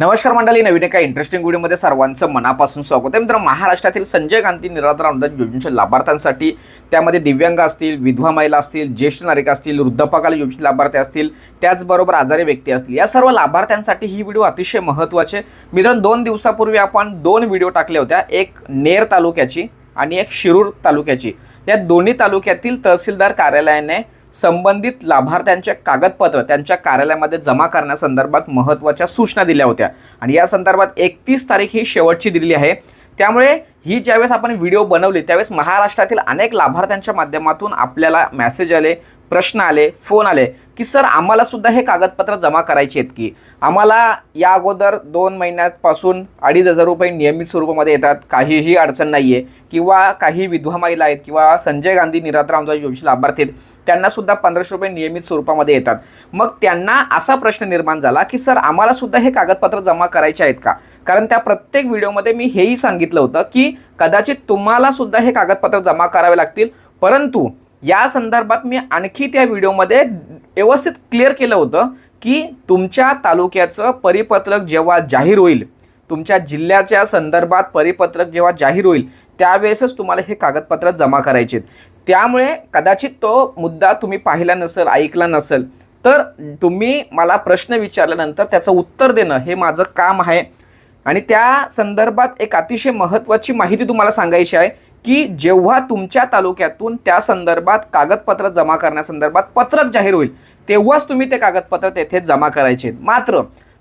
नमस्कार मंडळी नवीन एका इंटरेस्टिंग व्हिडिओमध्ये सर्वांचं मनापासून स्वागत आहे. मित्र महाराष्ट्रातील संजय गांधी निराधार अनुदान योजनेच्या लाभार्थ्यांसाठी त्यामध्ये दिव्यांग असतील विधवा महिला असतील ज्येष्ठ नागरिक असतील वृद्धपकाल योजनेचे लाभार्थी असतील त्याचबरोबर आजारी व्यक्ती असतील या सर्व लाभार्थ्यांसाठी ही व्हिडिओ अतिशय महत्त्वाचे मित्रांनो दोन दिवसापूर्वी आपण दोन व्हिडिओ टाकल्या होत्या. एक नेर तालुक्याची आणि एक शिरूर तालुक्याची. या दोन्ही तालुक्यातील तहसीलदार कार्यालयाने संबंधित लाभार्थ्यांचे कागदपत्र त्यांच्या कार्यालयामध्ये जमा करण्यासंदर्भात महत्त्वाच्या सूचना दिल्या होत्या. आणि या संदर्भात एकतीस तारीख ही शेवटची दिलेली आहे. त्यामुळे ही ज्यावेळेस आपण व्हिडिओ बनवली त्यावेळेस महाराष्ट्रातील अनेक लाभार्थ्यांच्या माध्यमातून आपल्याला मेसेज आले प्रश्न आले फोन आले की सर आम्हाला सुद्धा हे कागदपत्र जमा करायचे आहेत की? आम्हाला या अगोदर दोन महिन्यापासून अडीच हजार रुपये नियमित स्वरूपामध्ये येतात काहीही अडचण नाही आहे किंवा काही विधवा महिला आहेत किंवा संजय गांधी निराधार अनुदान योजना लाभार्थी आहेत. त्यांना सुद्धा पंधराशे रुपये नियमित स्वरूपामध्ये येतात. मग त्यांना असा प्रश्न निर्माण झाला की सर आम्हाला सुद्धा हे कागदपत्र जमा करायचे आहेत का? कारण त्या प्रत्येक व्हिडिओमध्ये मी हेही सांगितलं होतं की कदाचित तुम्हाला सुद्धा हे कागदपत्र जमा करावे लागतील. परंतु या संदर्भात मी आणखी त्या व्हिडिओमध्ये व्यवस्थित क्लिअर केलं होतं की तुमच्या तालुक्याचं परिपत्रक जेव्हा जाहीर होईल तुमच्या जिल्ह्याच्या संदर्भात परिपत्रक जेव्हा जाहीर होईल त्यावेळेसच तुम्हाला हे कागदपत्र जमा करायचे आहेत. त्यामुळे कदाचित तो मुद्दा तुम्ही पाहिला नसेल ऐकला नसेल तर तुम्ही मला प्रश्न विचारल्यानंतर त्याचं उत्तर देणं हे माझं काम आहे आणि त्या संदर्भात एक अतिशय महत्त्वाची माहिती तुम्हाला सांगायची आहे की जेव्हा तुमच्या तालुक्यातून त्या संदर्भात कागदपत्र जमा करण्यासंदर्भात पत्रक जाहीर होईल तेव्हाच तुम्ही ते कागदपत्र तेथे जमा करायचे आहेत. मात्र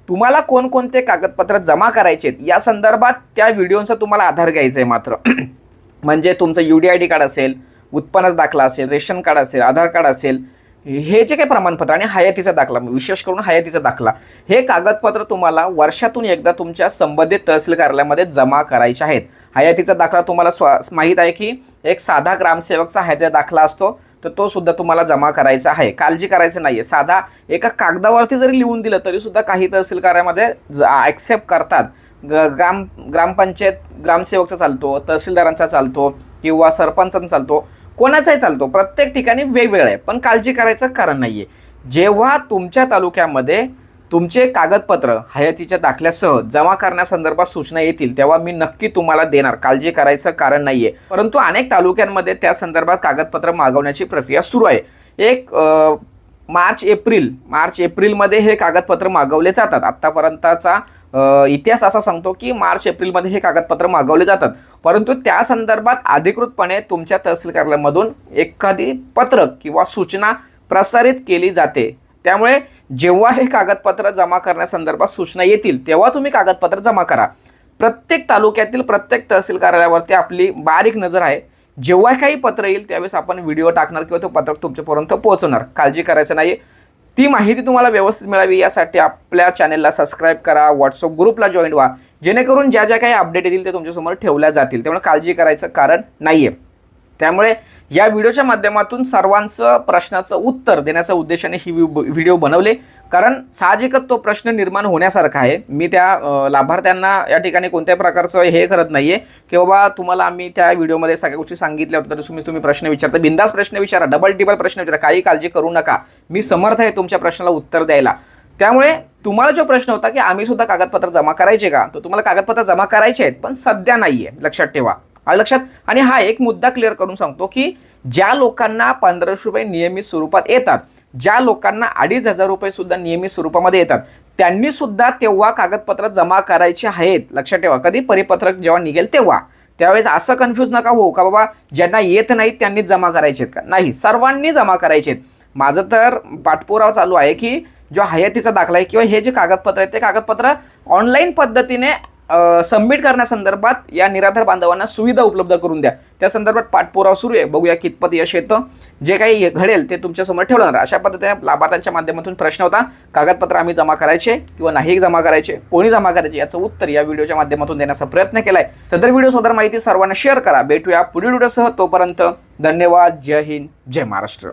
तुम्हाला कोणकोणते कागदपत्र जमा करायचे आहेत या संदर्भात त्या व्हिडिओचा तुम्हाला आधार घ्यायचा आहे मात्र म्हणजे तुमचं U D I D card असेल उत्पन्नाचा दाखला असेल रेशन कार्ड असेल आधार कार्ड असेल हे जे काही प्रमाणपत्र आणि हयातीचा दाखला विशेष करून हयातीचा दाखला हे कागदपत्र तुम्हाला वर्षातून एकदा तुमच्या संबंधित तहसील कार्यालयामध्ये जमा करायचे आहेत. हयातीचा दाखला तुम्हाला स्व माहीत आहे की एक साधा ग्रामसेवकचा हयातीचा दाखला असतो तर तो सुद्धा तुम्हाला जमा करायचा आहे. काळजी करायचं नाही आहे साधा एका कागदावरती जरी लिहून दिलं तरीसुद्धा काही तहसील कार्यामध्ये ॲक्सेप्ट करतात. ग ग्राम ग्रामपंचायत ग्रामसेवकचा चालतो तहसीलदारांचा चालतो किंवा सरपंचांचा चालतो. कोणाचाही चालतो प्रत्येक ठिकाणी वेगवेगळं आहे पण काळजी करायचं कारण नाही आहे जेव्हा तुमच्या तालुक्यामध्ये तुमचे कागदपत्र हयातीच्या दाखल्यासह जमा करण्यासंदर्भात सूचना येतील तेव्हा मी नक्की तुम्हाला देणार. काळजी करायचं कारण नाही आहे परंतु अनेक तालुक्यांमध्ये त्या संदर्भात कागदपत्र मागवण्याची प्रक्रिया सुरू आहे. एक मार्च एप्रिल मार्च एप्रिलमध्ये हे कागदपत्र मागवले जातात. आत्तापर्यंतचा इतिहास असा सांगतो की मार्च एप्रिलमध्ये हे कागदपत्र मागवले जातात. परंतु त्या संदर्भात अधिकृतपणे तुमच्या तहसील कार्यालयामधून एखादी पत्रक किंवा सूचना प्रसारित केली जाते. त्यामुळे जेव्हा हे कागदपत्र जमा करण्यासंदर्भात सूचना येतील तेव्हा तुम्ही कागदपत्र जमा करा. प्रत्येक तालुक्यातील प्रत्येक तहसील कार्यालयावरती आपली बारीक नजर आहे. जेव्हा काही पत्र येईल त्यावेळेस आपण व्हिडिओ टाकणार किंवा तो पत्रक तुमच्यापर्यंत पोहोचवणार. काळजी करायचं नाही ती माहिती तुम्हाला व्यवस्थित मिळावी यासाठी आपल्या चॅनेलला सबस्क्राईब करा व्हॉट्सअप ग्रुपला जॉईन व्हा. जेणेकरून ज्या ज्या काही अपडेट येतील ते तुमच्यासमोर ठेवल्या जातील. त्यामुळे काळजी करायचं कारण नाही आहे त्यामुळे या व्हिडिओच्या माध्यमातून सर्वांचं प्रश्नाचं उत्तर देण्याच्या उद्देशाने ही व्हिडिओ बनवले. कारण साहजिकच तो प्रश्न निर्माण होण्यासारखा आहे. मी त्या लाभार्थ्यांना या ठिकाणी कोणत्याही प्रकारचं हे करत नाही आहे की बाबा तुम्हाला आम्ही त्या व्हिडिओमध्ये सगळ्या गोष्टी सांगितल्या होत्या तर तुम्ही तुम्ही प्रश्न विचारता. बिंदास प्रश्न विचारा डबल टिबल प्रश्न विचारा. काही काळजी करू नका. मी समर्थ आहे तुमच्या प्रश्नाला उत्तर द्यायला. त्यामुळे तुम्हाला जो प्रश्न होता की आम्ही सुद्धा कागदपत्र जमा करायचे का? तर तुम्हाला कागदपत्र जमा करायचे आहेत पण सध्या नाही आहे लक्षात ठेवा. आलं लक्षात. आणि हा एक मुद्दा क्लिअर करून सांगतो की ज्या लोकांना पंधराशे रुपये नियमित स्वरूपात येतात ज्या लोकांना अडीच हजार रुपये सुद्धा नियमित स्वरूपामध्ये येतात त्यांनी सुद्धा तेव्हा कागदपत्र जमा करायचे आहेत. लक्षात ठेवा कधी परिपत्रक जेव्हा निघेल तेव्हा. त्यावेळेस असं कन्फ्यूज नका हो का बाबा ज्यांना येत नाहीत त्यांनीच जमा करायचे आहेत का? नाही सर्वांनी जमा करायचे आहेत. माझं तर पाठपुरावा चालू आहे की जो हयातीचा दाखला आहे किंवा हे जे कागदपत्र आहेत ते कागदपत्र ऑनलाईन पद्धतीने सबमिट करण्यासंदर्भात या निराधार बांधवांना सुविधा उपलब्ध करून द्या. त्या संदर्भात पाठपुरावा सुरू आहे. बघूया कितपत यश येतं. जे काही घडेल ते तुमच्यासमोर ठेवणार. अशा पद्धतीने लाभार्थ्यांच्या माध्यमातून प्रश्न होता. कागदपत्र आम्ही जमा करायचे किंवा नाही जमा करायचे कोणी जमा करायचे याचं उत्तर या व्हिडिओच्या माध्यमातून देण्याचा प्रयत्न केलाय. सदर व्हिडिओ सदर माहिती सर्वांना शेअर करा. भेटूया पुढील व्हिडिओसह. तोपर्यंत धन्यवाद. जय हिंद. जय महाराष्ट्र.